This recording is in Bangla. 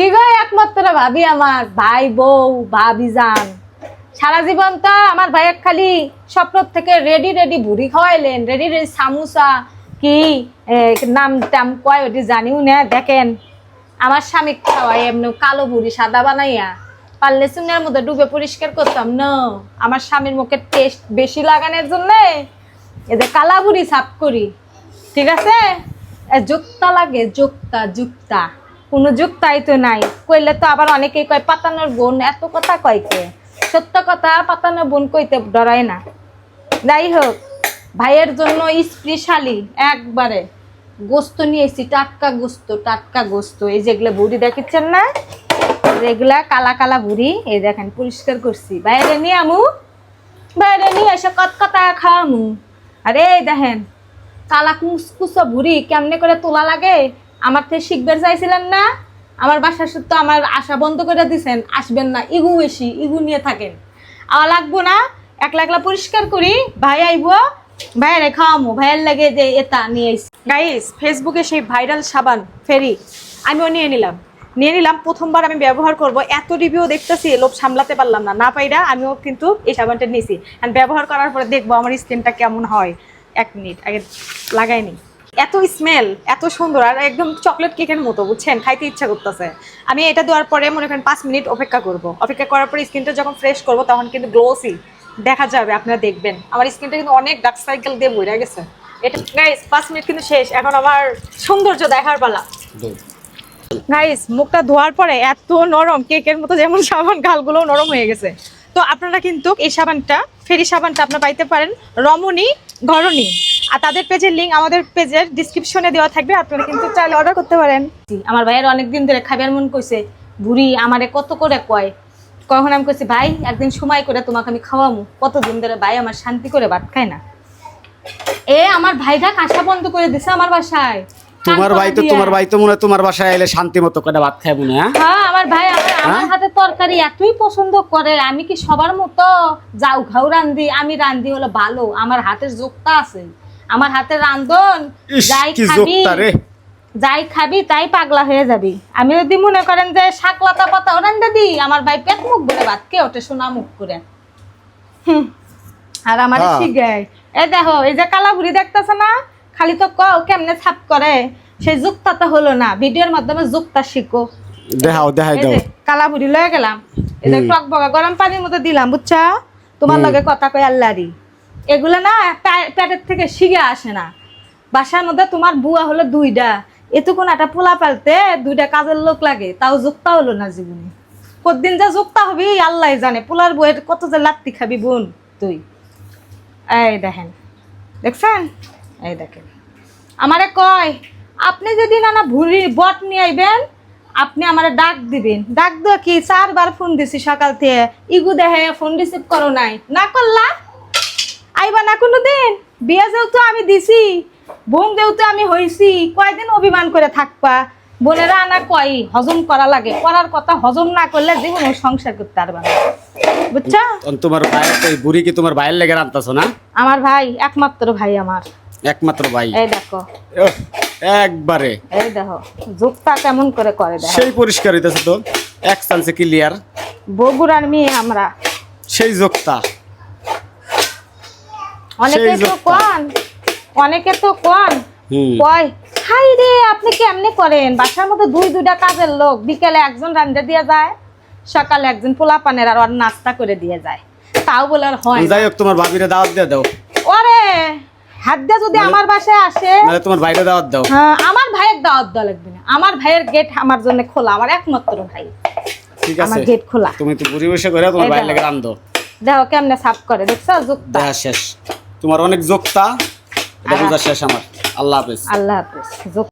কি গো একমাত্র ভাবি আমার? ভাই, বউ, ভাবি যান সারা জীবন তো আমার ভাইয়ের খালি স্বপ্ন থেকে রেডি রেডি ভুড়ি খাওয়াইলেন রেডি রেডি সামুসা কি নাম টাম কয় ওটি জানিও না, দেখেন। আমার স্বামী খাওয়াই এমনি কালো বুড়ি সাদা বানাইয়া, পারলে চুনের মধ্যে ডুবে পরিষ্কার করতাম না আমার স্বামীর মুখে টেস্ট বেশি লাগানোর জন্য এদের কালা বুড়ি সাফ করি, ঠিক আছে? যুক্তা লাগে, যুক্তা যুক্তা। কোনো যুক্তাই তো নাই। কইলে তো আবার অনেকেই কয়, পাতানোর বোন। এত কথা কয় কে? সত্য কথা, পাতানোর বোন কইতে ডরায় না। যাই হোক, ভাইয়ের জন্য স্পেশালি একবারে গোস্ত নিয়ে এসেছি, টাটকা গোস্ত টাটকা গোস্ত। এই যেগুলো বুড়ি দেখাচ্ছেন না? যেগুলা কালা কালা বুড়ি, এই দেখেন, পরিষ্কার করছি। বাইরে নিয়ে আমু, বাইরে নিয়ে এসে কত কথা খাওয়ামু। আরে দেখেন, কালা কুসকুসো ভুড়ি কেমনে করে তোলা লাগে? আমার থেকে শিখবেন চাইছিলেন না, আমার বাসার তো আমার আশা বন্ধ করে দিছেন, আসবেন না, ইগু বেশি, ইগু নিয়ে থাকেন। আওয়া লাগবো না, একলা একলা পরিষ্কার করি, ভাই আইবো, ভাইয়ারে খাওয়ামো, ভাইয়ের লাগে যে এটা নিয়ে আইসি গাইস ফেসবুকে সেই ভাইরাল সাবান, ফেরি, আমিও নিয়ে নিলাম। নিয়ে নিলাম, প্রথমবার আমি ব্যবহার করব, এত রিভিউ দেখতেছি, লোভ সামলাতে পারলাম না। না পাইরা আমিও কিন্তু এই সাবানটা নিয়েছি। আর ব্যবহার করার পরে দেখব আমার স্কিনটা কেমন হয়। এক মিনিট আগে লাগাইনি এত স্মেল এত সুন্দর আর একদম চকলেট কেকের মতো বুঝছেন? খাইতে ইচ্ছা করতেছে। আমি এটা দেওয়ার পরে মনে করেন পাঁচ মিনিট অপেক্ষা করব। অপেক্ষা করার পরে স্কিনটা যখন ফ্রেশ করব তখন কিন্তু গ্লোসি দেখা যাবে আপনারা দেখবেন। আমার স্কিনটা কিন্তু অনেক ডার্ক সাইকেল দিয়ে বইরা গেছে। এটা গাইস পাঁচ মিনিট কিন্তু শেষ। এখন আমার সৌন্দর্য দেখার পালা। গাইস মুখটা ধোয়ার পরে এত নরম কেকের মতো যেমন সাবান গালগুলো নরম হয়ে গেছে। তো আপনারা কিন্তু এই সাবানটা ফেরি সাবানটা আপনারা পাইতে পারেন। রমণী ঘরণী। আর তাদের পেজের লিঙ্ক আমাদের পেজের ডিসক্রিপশনে দেওয়া থাকবে আপনারা কিন্তু চাইলে অর্ডার করতে পারেন। আমার ভাইয়ের অনেকদিন ধরে খাবার মন কইছে বুড়ি আমারে কত করে কয়? কখন আমি কইছি ভাই একদিন সময় করে তোমাকে আমি খাওয়ামু। কতদিন ধরে ভাই আমার শান্তি করে ভাত খায় না? এ আমার ভাইটা কাঁসা বন্ধ করে দিছে আমার বাসায়। তোমার ভাই তো তোমার ভাই তো মনে তোমার বাসায় এলে শান্তি মতো করে ভাত খায় মনে হ্যাঁ? হ্যাঁ আমার ভাই আমার আমার হ্যাঁ? হাতে তরকারি এতই পছন্দ করে আমি কি সবার মতো যাও ঘাউ রান্ধি আমি রান্ধি হলো ভালো আমার হাতের যোগটা আছে। আমার হাতে রান্ধন যাই খাবি যাই খাবি তাই পাগলা হয়ে যাবি। আমি যদি মনে করেন যে শাক লতা পাতা রান্ধে দিই আমার ভাই পেট মুখ ভরে ভাত কে ওঠে সোনা মুখ করে। হুম। আর আমার হ্যাঁ। শিখায় এই দেখো এই যে কালা বুড়ি দেখতেছে না? খালি তো ক কেমনে ছাপ করে? সেই যুক্তাটা হলো না ভিডিওর মাধ্যমে যুক্তা শিখো। দেখাও দেখাই দাও কালা বুড়ি লয়ে গেলাম। এই যে টক বগা গরম পানির মধ্যে দিলাম বুঝছা? তোমার লগে কথা কই আল্লাহরি। এগুলো না পে- পেটের থেকে শিগে আসে না। বাসার মধ্যে তোমার বুয়া হলো দুইটা। এতক্ষণ একটা পোলা পালতে দুইটা কাজের লোক লাগে, তাও যুক্তা হলো না জীবনে। কতদিন যে যুক্তা হবি, আল্লাহ জানে, পোলার বইয়ের কত যে লাত্তি খাবি বোন তুই। এই দেখেন, দেখছেন? এই দেখেন। আমারে কয়, আপনি যদি নানা ভুড়ি বট নিয়ে আইবেন, আপনি আমারে ডাক দিবেন। ডাক দেওয়া কি? চারবার ফোন দিছি সকাল থেকে। ইগু দেখে ফোন রিসিভ করো নাই। না করলা আইবা না কোনো দিন বিয়ে যেহেতু আমি দিছি বোন যেহেতু আমি হইছি কয়দিন অভিমান করে থাকবা? বোনেরা আনা কয় হজম করা লাগে। করার কথা হজম না করলে জীবনে সংসার করতে পারবা না। বুঝছা? তোমার তো বুড়ি কি তোমার ভাইয়ের লেগে রান্তাছো না? আমার ভাই একমাত্র ভাই আমার। একমাত্র ভাই। এই দেখো। একবারে। এই দেখো যোগটা কেমন করে করে দেখো। সেই পরিষ্কার হইতেছে তো। এক চান্সে ক্লিয়ার বগুড়ার মেয়ে আমরা। সেই যোক্তা অনেকে তো। কন অনেকে তো কন কয় হাই রে আপনি কেমনে করেন? বাসার মধ্যে দুই দুইটা কাজের লোক। বিকেলে একজন রান্না দিয়ে যায় সকালে একজন পোলা পানের আর ওর নাস্তা করে দিয়ে যায়। তাও বলে আর হয় যাই হোক তোমার ভাবিরে দাওয়াত দিয়ে দাও। ওরে হাত দিয়ে যদি আমার বাসায় আসে নাহলে তোমার ভাইরে দাওয়াত দাও। হ্যাঁ আমার ভাইয়ের দাওয়াত দেওয়া লাগবে না। আমার ভাইয়ের গেট আমার জন্য খোলা আমার একমাত্র ভাই। ঠিক আমার গেট খোলা। তুমি তো করে তোমার ভাইয়ের। লেগে রান্ধো। দেখো কেমনে সাফ করে দেখছ? যুক্তা। শেষ। তোমার অনেক যোক্তা এটা বোঝা শেষ আমার। আল্লাহ হাফেজ। আল্লাহ হাফেজ।